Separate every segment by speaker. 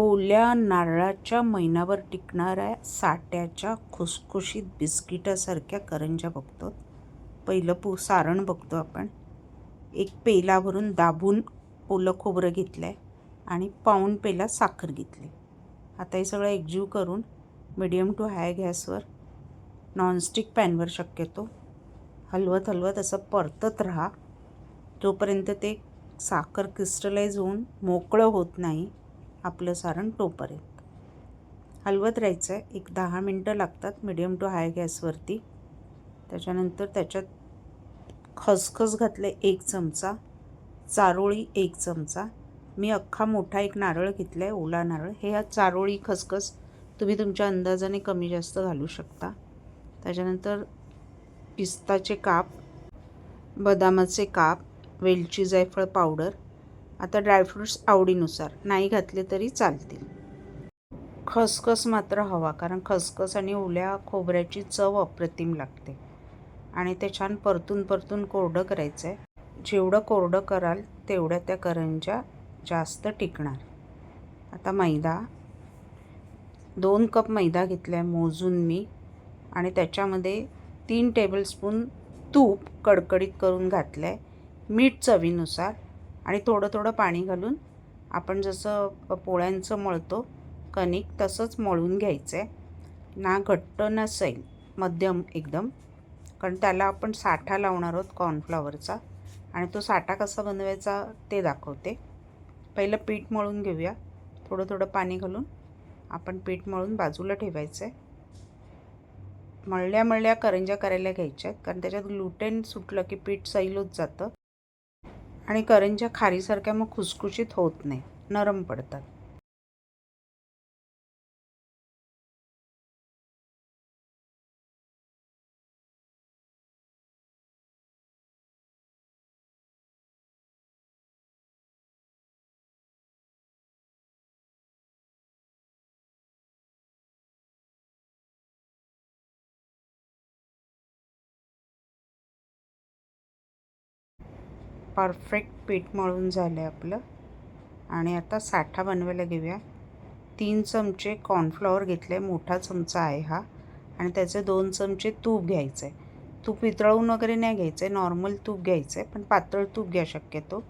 Speaker 1: ओल्या नारळाच्या महिनाभर टिकणाऱ्या साट्याच्या खुसखुशीत बिस्किटासारख्या करंज्या बघतो. पहिलं पू सारण बघतो आपण. एक पेला भरून दाबून ओलं खोबरं घेतलं आहे आणि पाऊण पेला साखर घेतली. आता हे सगळं एकजीव करून मिडियम टू हाय गॅसवर नॉनस्टिक पॅनवर शक्यतो हलवत हलवत असं परतत राहा. जोपर्यंत ते साखर क्रिस्टलाइज होऊन मोकळं होत नाही आपलं सारण तोपर्यंत. हलवत राहायचं आहे एक दहा मिनटं लागतात मिडियम टू हाय गॅसवरती. त्याच्यानंतर त्याच्यात खसखस घातले एक चमचा चारोळी एक चमचा. मी अख्खा मोठा एक नारळ घेतला आहे ओला नारळ. हे या चारोळी खसखस तुम्ही तुमच्या अंदाजाने कमी जास्त घालू शकता. त्याच्यानंतर पिस्ताचे काप बदामाचे काप वेलची जायफळ पावडर आता ड्रायफ्रूट्स आवडीनुसार. नाही घातले तरी चालतील. खसखस मात्र हवा कारण खसखस आणि ओल्या खोबऱ्याची चव अप्रतिम लागते. आणि ते छान परतून परतून कोरडं करायचं आहे जेवढं कोरडं कराल तेवढ्या त्या करंज्या जास्त टिकणार. आता मैदा. दोन कप मैदा घेतला आहे मोजून मी. आणि त्याच्यामध्ये तीन टेबलस्पून तूप कडकडीत करून घातलं आहे मीठ चवीनुसार. आणि थोडं थोडं पाणी घालून आपण जसं पोळ्यांचं मळतो कणिक तसंच मळून घ्यायचं आहे ना घट्ट ना सैल मध्यम एकदम. कारण त्याला आपण साठा लावणार आहोत कॉर्नफ्लॉवरचा आणि तो साठा कसा बनवायचा ते दाखवते. पहिलं पीठ मळून घेऊया. थोडं थोडं पाणी घालून आपण पीठ मळून बाजूला ठेवायचं आहे मळल्या मळल्या करंज्या करायला घ्यायच्या आहेत कारण त्याच्यात ग्लुटेन सुटलं की पीठ सैल होत जातं. आणि करंज्या खारीसारख्या मग खुसखुशीत होत नाही. नरम पडतात. परफेक्ट पीठ मळून झालं आहे आपलं. आणि आता साठा बनवायला घेऊया. तीन चमचे कॉर्नफ्लॉवर घेतले मोठा चमचा आहे हा. आणि त्याचे दोन चमचे तूप घ्यायचं आहे तूप वितळवून वगैरे नाही घ्यायचं आहे नॉर्मल तूप घ्यायचं आहे पण पातळ तूप घ्या शक्यतो.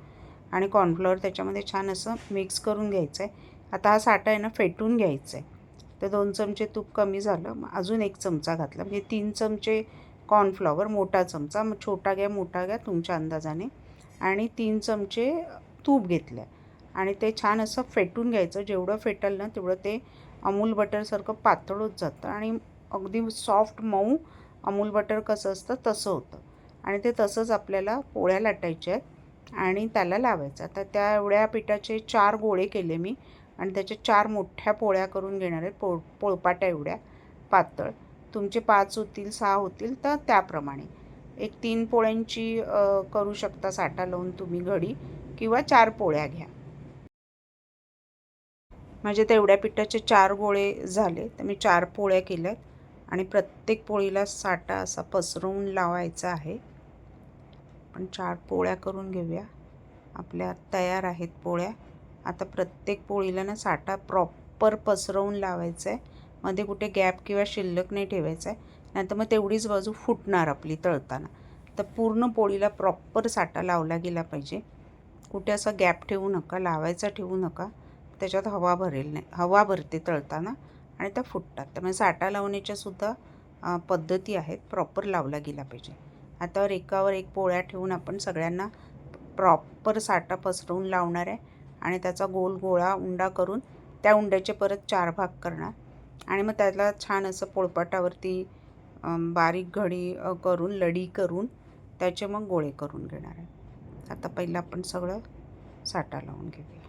Speaker 1: आणि कॉर्नफ्लॉवर त्याच्यामध्ये छान असं मिक्स करून घ्यायचं आहे आता हा साठा आहे ना फेटून घ्यायचा आहे तर दोन चमचे तूप कमी झालं मग अजून एक चमचा घातला. म्हणजे तीन चमचे कॉर्नफ्लॉवर मोठा चमचा. मग छोटा घ्या मोठा घ्या तुमच्या अंदाजाने. आणि तीन चमचे तूप घेतले आणि ते छान असं फेटून घ्यायचं. जेवढं फेटल ना तेवढं ते अमूल बटरसारखं पातळ होत जातं. आणि अगदी सॉफ्ट मऊ अमूल बटर कसं असतं तसं होतं. आणि ते तसंच आपल्याला पोळ्या लाटायच्या आहेत आणि त्याला लावायचं. आता त्या एवढ्या पिठाचे चार गोळे केले मी आणि त्याच्या चार मोठ्या पोळ्या करून घेणार आहे. पोळ पोळपाट्या एवढ्या पातळ. तुमचे पाच होतील सहा होतील तर त्याप्रमाणे. एक तीन पोळ्यांची करू शकता साठा लावून तुम्ही घडी किंवा चार पोळ्या घ्या. म्हणजे तेवढ्या पिठाचे चार गोळे झाले तर मी चार पोळ्या केल्यात आणि प्रत्येक पोळीला साठा असा पसरवून लावायचा आहे. पण चार पोळ्या करून घेऊया. आपल्या तयार आहेत पोळ्या. आता प्रत्येक पोळीला ना साठा प्रॉपर पसरवून लावायचा आहे. मध्ये कुठे गॅप किंवा शिल्लक नाही ठेवायचा आहे. नाहीतर मग तेवढीच बाजू फुटणार आपली तळताना. तर पूर्ण पोळीला प्रॉपर साठा लावला गेला पाहिजे. कुठे असा गॅप ठेवू नका लावायचा ठेवू नका. त्याच्यात हवा भरेल नाही. हवा भरते तळताना आणि त्या फुटतात. त्यामुळे साठा लावण्याच्यासुद्धा पद्धती आहेत. प्रॉपर लावला गेला पाहिजे. आता एकावर एक पोळ्या ठेवून आपण सगळ्यांना प्रॉपर साठा पसरवून लावणार आहे आणि त्याचा गोल गोळा उंडा करून त्या उंड्याचे परत चार भाग करणार. आणि मग त्याला छान असं पोळपाटावरती बारीक घडी करून लढी करून त्याचे मग गोळे करून घेणार आहे. आता पहिलं आपण सगळं साठा लावून घेऊया.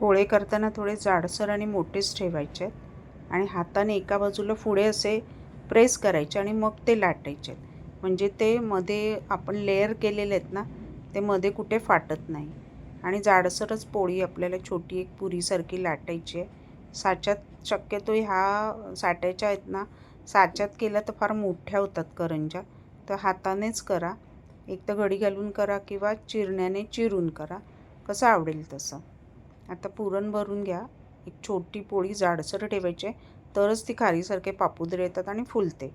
Speaker 1: गोळे करताना थोडे जाडसर आणि मोठेच ठेवायचे आहेत. आणि हाताने एका बाजूला पुढे असे प्रेस करायचे आणि मग ते लाटायचे आहेत. म्हणजे ते मध्ये आपण लेअर केलेले आहेत ना ते मध्ये कुठे फाटत नाही. आणि जाडसरच पोळी आपल्याला छोटी एक पुरीसारखी लाटायची आहे. साच्यात शक्यतो ह्या साट्याच्या आहेत ना साच्यात केल्या तर फार मोठ्या होतात करंज्या. तर हातानेच करा. एक तर घडी घालून करा किंवा चिरण्याने चिरून करा. कसं आवडेल तसं. आता पुरण भरून घ्या. एक छोटी पोळी जाडसर ठेवायची आहे. तरच ती खारीसारखे पापुद्रे येतात आणि फुलते.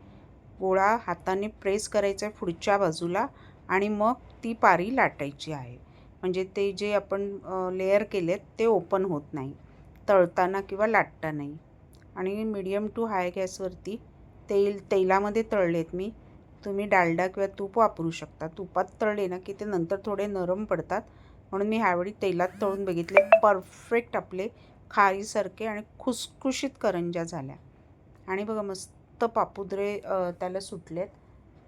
Speaker 1: गोळा हाताने प्रेस करायचा आहे पुढच्या बाजूला आणि मग ती पारी लाटायची आहे. म्हणजे ते जे आपण लेअर केलेत ते ओपन होत नाही. तळताना किंवा लाटता नाही. आणि मिडियम टू हाय गॅसवरती तेल तेलामध्ये तळलेत मी. तुम्ही डालडा किंवा तूप वापरू शकता. तुपात तळले ना की ते नंतर थोडे नरम पडतात. म्हणून मी ह्यावेळी तेलात तळून बघितले. परफेक्ट आपले खारीसारखे आणि खुसखुशीत करंज्या झाल्या. आणि बघा मस्त पापुद्रे त्याला सुटलेत.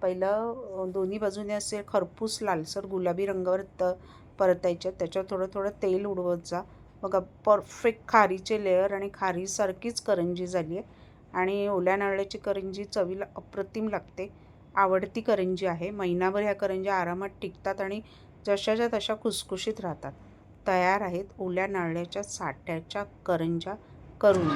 Speaker 1: पहिलं दोन्ही बाजूने असे खरपूस लालसर गुलाबी रंगावर त परतायच्या त्याच्यावर थोडं थोडं तेल उडवत जा. बघा परफेक्ट खारीचे लेअर आणि खारीसारखीच करंजी झाली आहे. आणि ओल्या नारळाची करंजी चवीला अप्रतिम लागते. आवडती करंजी आहे. महिनाभर ह्या करंज्या आरामात टिकतात आणि जशाच्या तशा खुसखुशीत राहतात. तयार आहेत ओल्या नारळाच्या साठ्याच्या करंज्या करून.